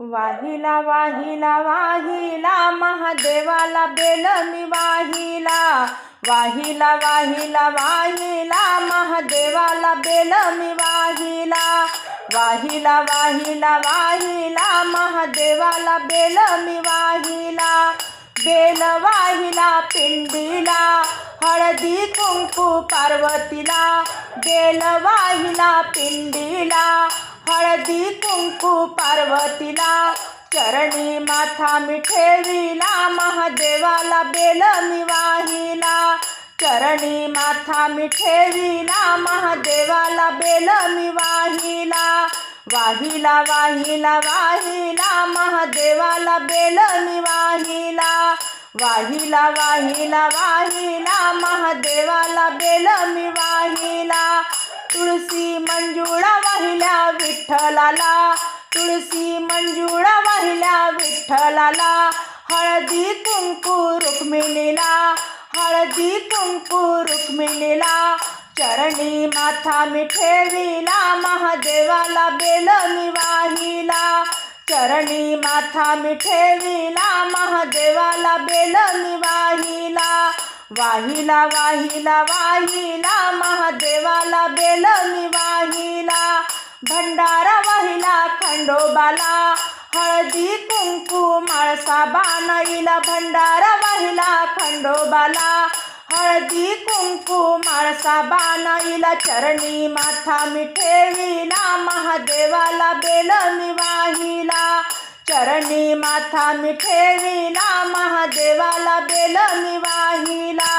वाहिला वाहिला वाहिला महादेवाला बेल मी वाहिला. वाहिला वाहिला वाहिला महादेवाला बेल मी वाहिला. वाहिला वाहिला वाहिला महादेवाला बेल मी वाहिला. बेल वाहिला पिंडीला हळदी कुंकू पार्वतीला. बेल वाहिला पिंडीला हळदी, कुंकू, पार्वतीला चरणी, माथा मी ठेविला महादेवाला बेल मी वाहिला चरणी, माथा मी ठेविला महादेवाला बेल मी वाहिला वाहिला वाहिला, महादेवाला बेल मी वाहिला वाहिला वाहिला, महादेवाला बेल तुळशी मंजुळा वाहिल्या विठ्ठलाला. तुळशी मंजुळा वाहिल्या विठ्ठलाला. हळदी, कुंकू, रुक्मिणीला. हळदी, कुंकू, रुक्मिणीला. चरणी माथा मी ठेविला, महादेवाला बेल मी वाहिला. चरणी माथा मी ठेविला, महादेवाला बेल मी वाहिला वाहिला वाहिला, महादेवाला बेल भंडारा वाहिला खंडोबाला हळदी कुंकू माळसा बानाईला भंडारा वाहिला खंडोबाला हळदी कुंकू माळसा बानाईला चरणी माथा मिठेविला महादेवाला बेल मी वाहिला चरणी माथा मिठेविला महादेवाला बेल मी वाहिला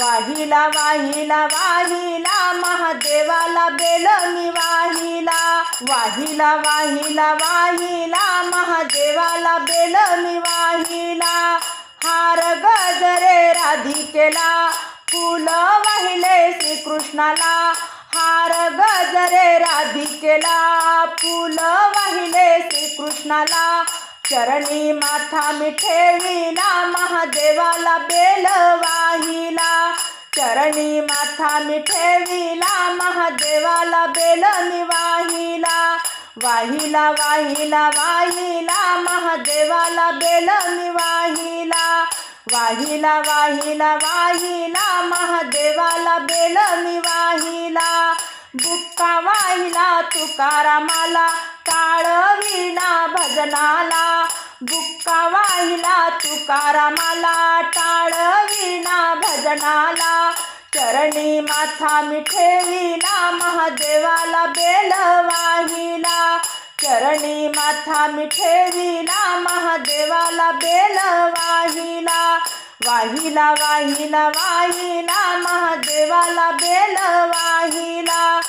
वाहिला वाहिला वाहिला महादेवाला बेल मी वाहिला. वाहिला वाहिला वाहिला महादेवाला बेल मी वाहिला. हार गजरे राधिकेला फुलं वाहिले श्रीकृष्णाला. हार गजरे राधिकेला फुलं वाहिले श्रीकृष्णाला. चरणी माथा मिठेविला महादेवाला बेल वाहिला. चरणी माथा मी ठेविला महादेवाला बेल मी वाहिला वाहिला वाहिला वाहिला महादेवाला बेल मी वाहिला वाहिला वाहिला वाहिला महादेवाला बेल मी वाहिला बुक्का वाहिला तुकारामाला काळविना भजनाला. बुक्का वाहिला तुकारामाला टाळविना भजनाला. चरणी माथा मिठेविना महादेवाला बेल वाहिला. चरणी माथा मिठेविना महादेवाला बेल वाहिला. वाहिला वाहिला वाहिला महादेवाला बेल वाहिला.